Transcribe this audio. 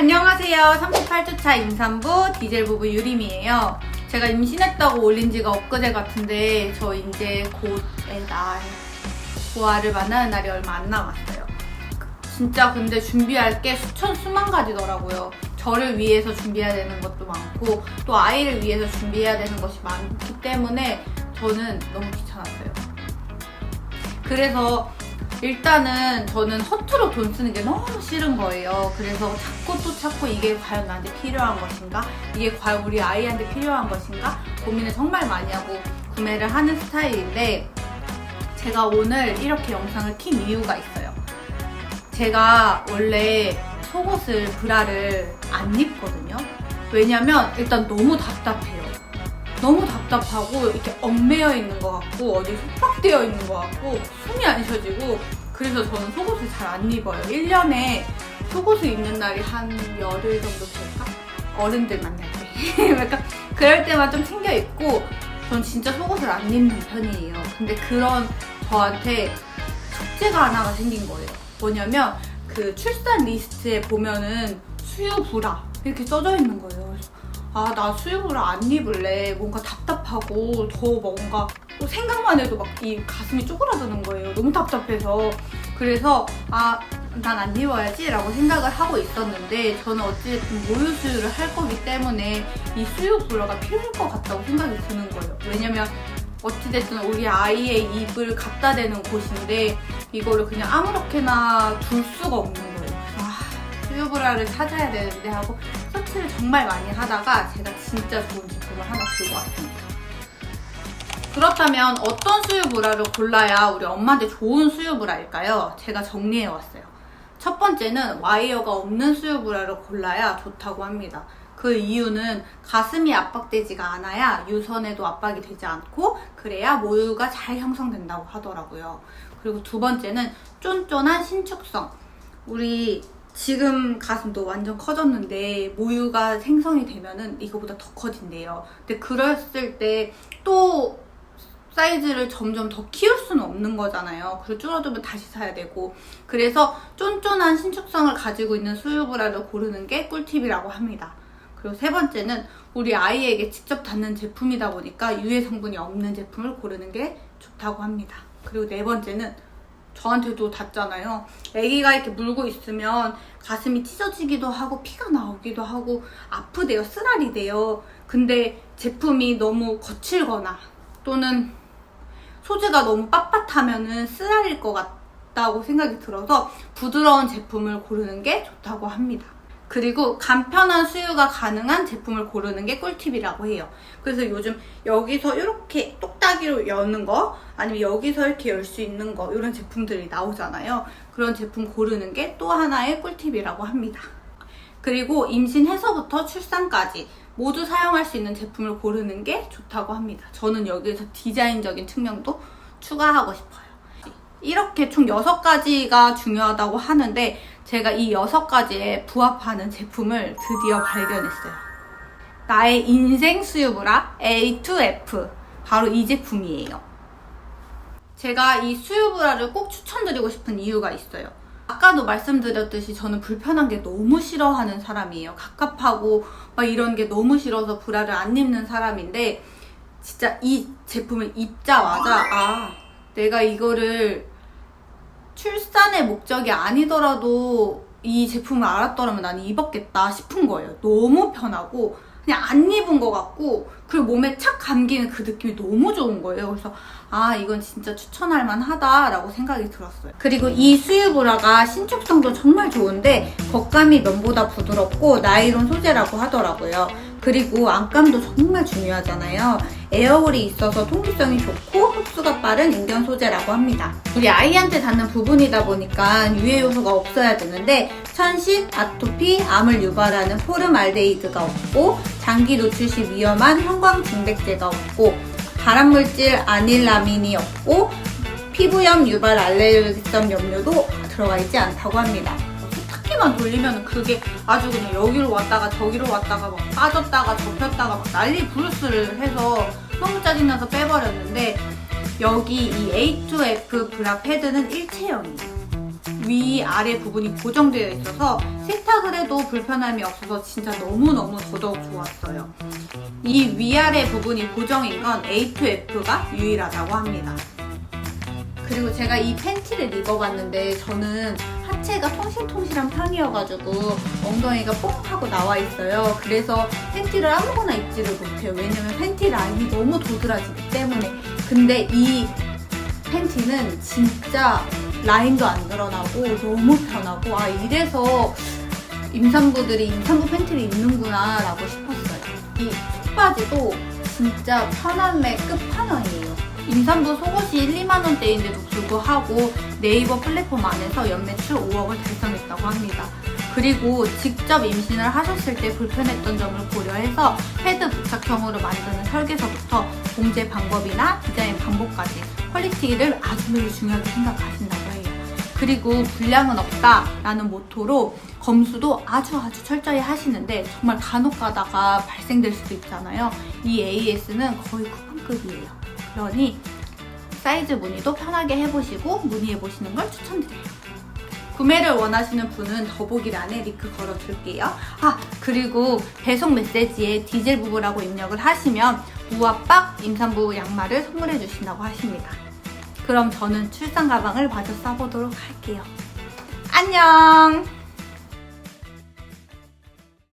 안녕하세요. 38주차 임산부 디젤 부부 유림이에요. 제가 임신했다고 올린 지가 엊그제 같은데 저 이제 곧애 낳을 부하를 만나는 날이 얼마 안 남았어요. 진짜 근데 준비할 게 수천 수만 가지더라고요. 저를 위해서 준비해야 되는 것도 많고 또 아이를 위해서 준비해야 되는 것이 많기 때문에 저는 너무 귀찮았어요. 그래서 일단은 저는 허투루 돈 쓰는 게 너무 싫은 거예요. 그래서 찾고 또 찾고 이게 과연 나한테 필요한 것인가? 이게 과연 우리 아이한테 필요한 것인가? 고민을 정말 많이 하고 구매를 하는 스타일인데 제가 오늘 이렇게 영상을 킨 이유가 있어요. 제가 원래 속옷을 브라를 안 입거든요. 왜냐면 일단 너무 답답해요. 너무 답답하고 이렇게 얽매여 있는 것 같고 어디 속박되어 있는 것 같고 숨이 안 쉬어지고 그래서 저는 속옷을 잘 안 입어요. 1년에 속옷을 입는 날이 한 열흘 정도 될까? 어른들 만날 때. 약간 그럴 때만 좀 챙겨 입고 전 진짜 속옷을 안 입는 편이에요. 근데 그런 저한테 숙제가 하나가 생긴 거예요. 뭐냐면 그 출산 리스트에 보면은 수유 브라 이렇게 써져 있는 거예요. 아, 나 수유를 안 입을래. 뭔가 답답하고 더 뭔가 또 생각만 해도 막 이 가슴이 쪼그라드는 거예요. 너무 답답해서. 그래서 아, 난 안 입어야지 라고 생각을 하고 있었는데 저는 어찌됐든 모유 수유를 할 거기 때문에 이 수유 브라가 필요할 것 같다고 생각이 드는 거예요. 왜냐면 어찌됐든 우리 아이의 입을 갖다 대는 곳인데 이거를 그냥 아무렇게나 둘 수가 없는 수유 브라를 찾아야 되는데 하고 서치를 정말 많이 하다가 제가 진짜 좋은 제품을 하나 들고 왔습니다. 그렇다면 어떤 수유 브라를 골라야 우리 엄마한테 좋은 수유 브라일까요? 제가 정리해 왔어요. 첫 번째는 와이어가 없는 수유 브라를 골라야 좋다고 합니다. 그 이유는 가슴이 압박되지가 않아야 유선에도 압박이 되지 않고 그래야 모유가 잘 형성된다고 하더라고요. 그리고 두 번째는 쫀쫀한 신축성. 우리 지금 가슴도 완전 커졌는데 모유가 생성이 되면은 이거보다 더 커진대요. 근데 그랬을 때 또 사이즈를 점점 더 키울 수는 없는 거잖아요. 그리고 줄어들면 다시 사야 되고. 그래서 쫀쫀한 신축성을 가지고 있는 수유브라를 고르는 게 꿀팁이라고 합니다. 그리고 세 번째는 우리 아이에게 직접 닿는 제품이다 보니까 유해 성분이 없는 제품을 고르는 게 좋다고 합니다. 그리고 네 번째는 저한테도 닿잖아요. 아기가 이렇게 물고 있으면 가슴이 찢어지기도 하고 피가 나오기도 하고 아프대요. 쓰라리 돼요. 근데 제품이 너무 거칠거나 또는 소재가 너무 빳빳하면은 쓰라릴 것 같다고 생각이 들어서 부드러운 제품을 고르는 게 좋다고 합니다. 그리고 간편한 수유가 가능한 제품을 고르는 게 꿀팁이라고 해요. 그래서 요즘 여기서 이렇게 똑딱이로 여는 거 아니면 여기서 이렇게 열 수 있는 거 이런 제품들이 나오잖아요. 그런 제품 고르는 게 또 하나의 꿀팁이라고 합니다. 그리고 임신해서부터 출산까지 모두 사용할 수 있는 제품을 고르는 게 좋다고 합니다. 저는 여기서 디자인적인 측면도 추가하고 싶어요. 이렇게 총 6가지가 중요하다고 하는데 제가 이 6가지에 부합하는 제품을 드디어 발견했어요. 나의 인생 수유브라 A2F 바로 이 제품이에요. 제가 이 수유브라를 꼭 추천드리고 싶은 이유가 있어요. 아까도 말씀드렸듯이 저는 불편한 게 너무 싫어하는 사람이에요. 갑갑하고 막 이런 게 너무 싫어서 브라를 안 입는 사람인데 진짜 이 제품을 입자마자 아 내가 이거를 출산의 목적이 아니더라도 이 제품을 알았더라면 나는 입었겠다 싶은 거예요. 너무 편하고 그냥 안 입은 것 같고 그리고 몸에 착 감기는 그 느낌이 너무 좋은 거예요. 그래서 아 이건 진짜 추천할 만하다라고 생각이 들었어요. 그리고 이 수유 브라가 신축성도 정말 좋은데 겉감이 면보다 부드럽고 나이론 소재라고 하더라고요. 그리고 안감도 정말 중요하잖아요. 에어홀이 있어서 통기성이 좋고 흡수가 빠른 인견 소재라고 합니다. 우리 아이한테 닿는 부분이다 보니까 유해 요소가 없어야 되는데 천식, 아토피, 암을 유발하는 포름알데히드가 없고 장기 노출 시 위험한 형 광증백제가 없고 발암물질 아닐라민이 없고 피부염 유발 알레르기성 염료도 들어가 있지 않다고 합니다. 세탁기만 돌리면 그게 아주 그냥 여기로 왔다가 저기로 왔다가 막 빠졌다가 접혔다가 막 난리 부르스를 해서 너무 짜증나서 빼버렸는데 여기 이 A2F 브라 패드는 일체형이에요. 위 아래 부분이 고정되어 있어서 세탁을 해도 불편함이 없어서 진짜 너무너무 더더욱 좋았어요. 이 위아래 부분이 고정인 건 A2F가 유일하다고 합니다. 그리고 제가 이 팬티를 입어봤는데 저는 하체가 통실통실한 편이어가지고 엉덩이가 뽕 하고 나와 있어요. 그래서 팬티를 아무거나 입지를 못해요. 왜냐면 팬티 라인이 너무 도드라지기 때문에. 근데 이 팬티는 진짜 라인도 안 드러나고 너무 편하고 아 이래서 임산부들이 임산부 팬티를 입는구나 라고 싶었어요. 이 속바지도 진짜 편함의 끝판왕이에요. 임산부 속옷이 1, 2만 원대인데도 불구하고 네이버 플랫폼 안에서 연매출 5억을 달성했다고 합니다. 그리고 직접 임신을 하셨을 때 불편했던 점을 고려해서 패드 부착형으로 만드는 설계서부터 봉제 방법이나 디자인 방법까지 퀄리티를 아주 매우 중요하게 생각하신다고 해요. 그리고 불량은 없다라는 모토로 검수도 아주 아주 철저히 하시는데 정말 간혹 가다가 발생될 수도 있잖아요. 이 AS는 거의 쿠팡급이에요. 그러니 사이즈 문의도 편하게 해보시고 문의해보시는 걸 추천드려요. 구매를 원하시는 분은 더보기란에 링크 걸어줄게요. 아, 그리고 배송 메시지에 디젤 부부라고 입력을 하시면 우아빡 임산부 양말을 선물해 주신다고 하십니다. 그럼 저는 출산 가방을 마저 싸보도록 할게요. 안녕!